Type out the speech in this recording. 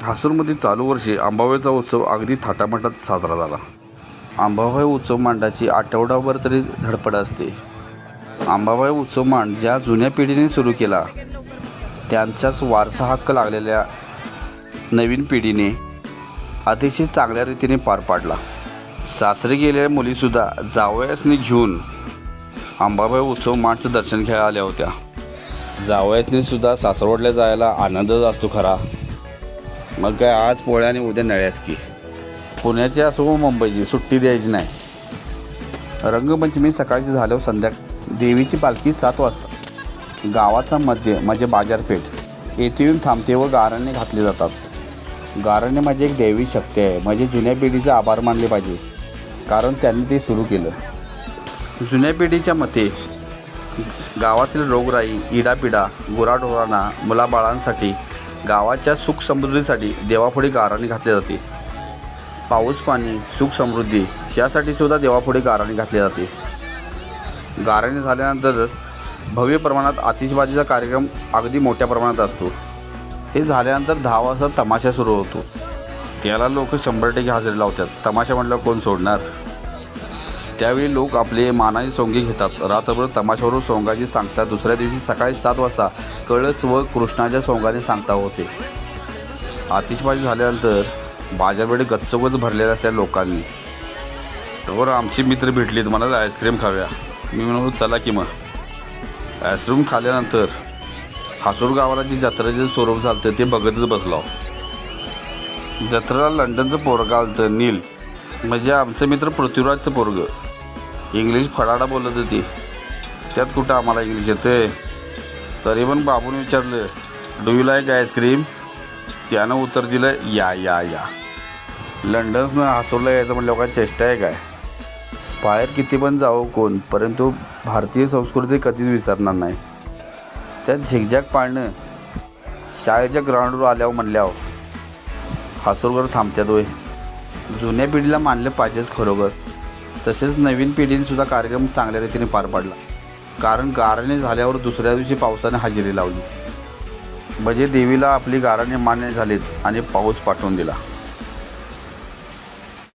हासूरमध्ये चालू वर्षी आंबाबाईचा उत्सव अगदी थाटामाटात साजरा झाला. आंबाबाई उत्सव मांडाची आठवडाभर तरी धडपड असते. आंबाबाई उत्सव मांड ज्या जुन्या पिढीने सुरू केला त्यांचाच वारसा हक्क लागलेल्या नवीन पिढीने अतिशय चांगल्या रीतीने पार पाडला. सासरी गेलेल्या मुलीसुद्धा जावयासने घेऊन आंबाबाई उत्सव मांडचं दर्शन घ्यायला आल्या होत्या. जावयासनेसुद्धा सासरवडल्या जायला आनंदच असतो खरा. मग काय आज पोळ्या आणि उद्या नळ्याच की. पुण्याची असो व मुंबईची सुट्टी द्यायची नाही. रंगपंचमी सकाळची झाल्यावर संध्या देवीची पालखी सात वाजता. गावाचा मध्य म्हणजे बाजारपेठ. येथे येऊन थांबते व गाराणे घातले जातात. गाराणे माझी एक दैवी शक्ती आहे. म्हणजे जुन्या पिढीचे आभार मानले पाहिजे. कारण त्यांनी ते सुरू केलं. जुन्या पिढीच्या मते गावातील रोगराई इडापिडा गुराढोरांना मुलाबाळांसाठी गावाच्या सुख समृद्धीसाठी देवापुढे गाराणे घातले जाते. पाऊस पाणी सुख समृद्धी यासाठी सुद्धा देवापुढे गाराणे घातले जाते. गाराणे झाल्यानंतर भव्य प्रमाणात आतिषबाजीचा कार्यक्रम अगदी मोठ्या प्रमाणात असतो. हे झाल्यानंतर दहा वाजता तमाशा सुरू होतो. त्याला लोक शंभर टक्के हजेरी लावतात. तमाशा म्हटल्यावर कोण सोडणार? त्यावेळी लोक आपले मानाने सोंगे घेतात. रात्रभर तमाशावरून सोंगाची सांगता दुसऱ्या दिवशी सकाळी सात वाजता कळस व कृष्णाच्या सोंगाने सांगता होते. आतिषबाजी झाल्यानंतर बाजारपेठ गच्चोगच भरलेल्या असल्या लोकांनी. तर आमचे मित्र भेटलेत मला आईस्क्रीम खाव्या मी म्हणून चला की मग. आईस्क्रीम खाल्ल्यानंतर हासूर गावाला जी जत्रेचं स्वरूप झालं ते बघतच बसलो. जत्रेला लंडनचं पोरगं आलं नील. म्हणजे आमचं मित्र पृथ्वीराजचं पोरगं. इंग्लिश फडाडा बोलत होती. त्यात कुठं आम्हाला इंग्लिश येते तरी पण बाबूने विचारलं डू यू लाईक आईस्क्रीम त्यानं उत्तर दिलं या या या लंडननं हासूरला यायचं म्हटलं काय चेष्टा आहे काय? बाहेर किती पण जावं कोण परंतु भारतीय संस्कृती कधीच विसरणार नाही. त्यात झिकझॅक पाळणं शाळेच्या ग्राउंडवर आल्यावर म्हणल्यावर हासूरवर थांबत्यात होय. जुन्या पिढीला मानलं पाहिजेच खरोखर. तसेच नवीन पिढीने सुद्धा कार्यक्रम चांगल्या रीतीने पार पाडला. कारण गाराणे झाल्यावर दुसऱ्या दिवशी पावसाने हजेरी लावली. म्हणजे देवीला आपली गाराणे मान्य झालीत आणि पाऊस पाठवून दिला.